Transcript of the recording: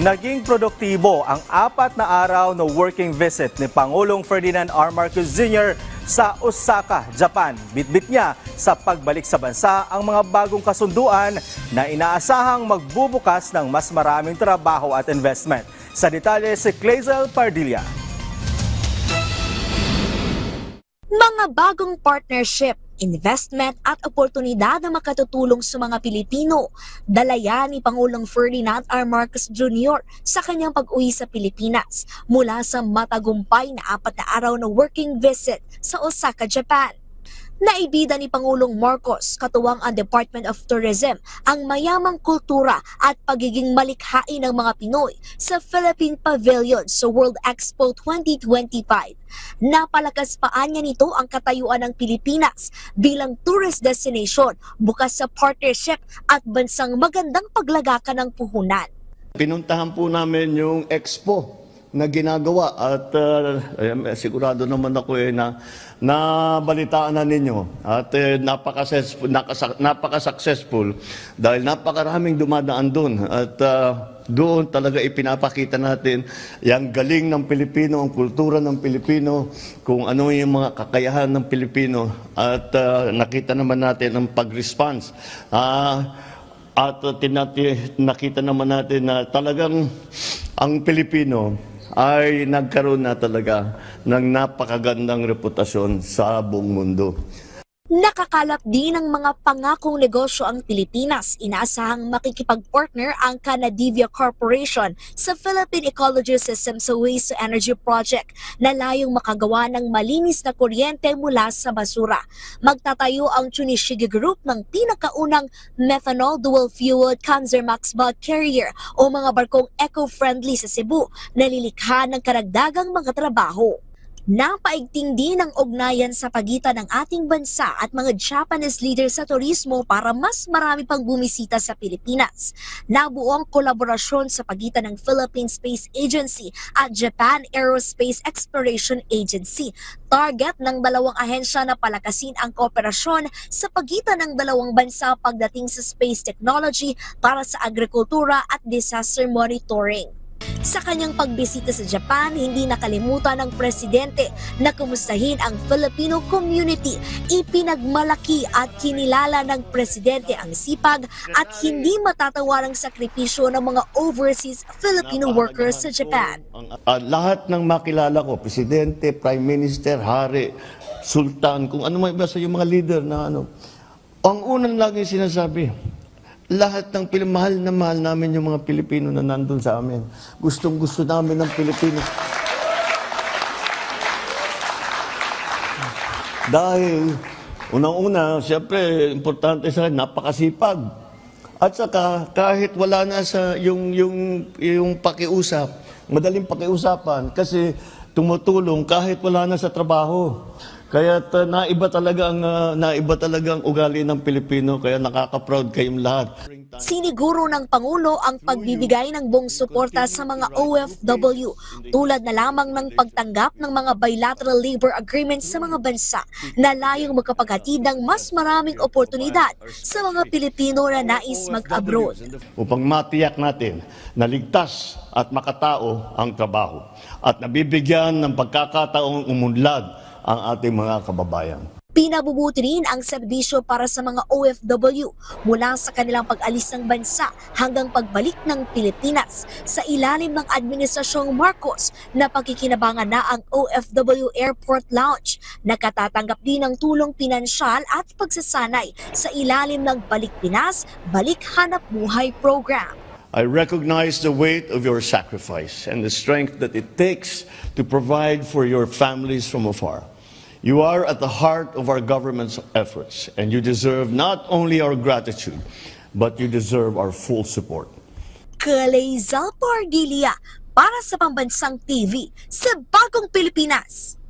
Naging produktibo ang apat na araw na working visit ni Pangulong Ferdinand R. Marcos Jr. sa Osaka, Japan. Bitbit niya sa pagbalik sa bansa ang mga bagong kasunduan na inaasahang magbubukas ng mas maraming trabaho at investment. Sa detalye si Clazel Pardilla. Mga bagong partnership, investment at oportunidad na makatutulong sa mga Pilipino. Dalayan ni Pangulong Ferdinand R. Marcos Jr. sa kanyang pag-uwi sa Pilipinas mula sa matagumpay na apat na araw na working visit sa Osaka, Japan. Naibida ni Pangulong Marcos, katuwang ang Department of Tourism, ang mayamang kultura at pagiging malikhain ng mga Pinoy sa Philippine Pavilion sa World Expo 2025. Napalakas paan niya nito ang katayuan ng Pilipinas bilang tourist destination bukas sa partnership at bansang magandang paglagakan ng puhunan. Pinuntahan po namin yung expo na ginagawa. At uh, sigurado naman ako eh na nabalitaan na ninyo. At eh, napaka-successful, napaka-successful dahil napakaraming dumadaan doon at uh, doon talaga ipinapakita natin yung galing ng Pilipino, ang kultura ng Pilipino, kung ano yung mga kakayahan ng Pilipino. At uh, nakita naman natin ang pag-response. Ah, at uh, tinati, nakita naman natin na talagang ang Pilipino ay nagkaroon na talaga ng napakagandang reputasyon sa buong mundo. Nakakalap din ng mga pangakong negosyo ang Pilipinas. Inaasahang makikipag-partner ang Canadivia Corporation sa Philippine Ecology System sa Waste to Energy Project na layong makagawa ng malinis na kuryente mula sa basura. Magtatayo ang Chunishige Group ng pinakaunang methanol dual-fueled Kanzermax bulk carrier o mga barkong eco-friendly sa Cebu na lilikha ng karagdagang mga trabaho. Napaigting din ang ugnayan sa pagitan ng ating bansa at mga Japanese leaders sa turismo para mas marami pang bumisita sa Pilipinas. Nabuo ang kolaborasyon sa pagitan ng Philippine Space Agency at Japan Aerospace Exploration Agency. Target ng dalawang ahensya na palakasin ang kooperasyon sa pagitan ng dalawang bansa pagdating sa space technology para sa agrikultura at disaster monitoring. Sa kanyang pagbisita sa Japan, hindi nakalimutan ng presidente na kumustahin ang Filipino community. Ipinagmalaki at kinilala ng presidente ang sipag at hindi matatawarang sakripisyo ng mga overseas Filipino workers sa Japan. Ah, lahat ng makilala ko, presidente, prime minister, hari, sultan, kung ano man iba sa yung mga leader na ano, ang unang lagi sinasabi, lahat ng Pil- mahal na mahal namin yung mga Pilipino na nandun sa amin. Gustong gusto namin ng Pilipino. Dahil, unang-una, siyempre, importante sa akin, napakasipag. At saka, kahit wala na sa yung, yung, yung pakiusap, madaling pakiusapan, kasi tumutulong kahit wala na sa trabaho. Kaya uh, naiba talaga ang uh, naiba talaga ang ugali ng Pilipino kaya nakaka-proud kayong lahat. Siniguro ng Pangulo ang pagbibigay ng buong suporta sa mga OFW tulad na lamang ng pagtanggap ng mga bilateral labor agreements sa mga bansa na layong magkapaghatid ng mas maraming oportunidad sa mga Pilipino na nais mag-abroad. upang matiyak natin na ligtas at makatao ang trabaho at nabibigyan ng pagkakataong umunlad ang ating mga kababayan. Pinabubuti rin ang serbisyo para sa mga OFW mula sa kanilang pag-alis ng bansa hanggang pagbalik ng Pilipinas sa ilalim ng Administrasyong Marcos na pagkikinabangan na ang OFW Airport Lounge. Nakatatanggap din ng tulong pinansyal at pagsasanay sa ilalim ng Balik Pinas, Balik Hanap Buhay Program. I recognize the weight of your sacrifice and the strength that it takes to provide for your families from afar. You are at the heart of our government's efforts, and you deserve not only our gratitude, but you deserve our full support. Kalezal Pardilia para sa Pambansang TV sa Bagong Pilipinas.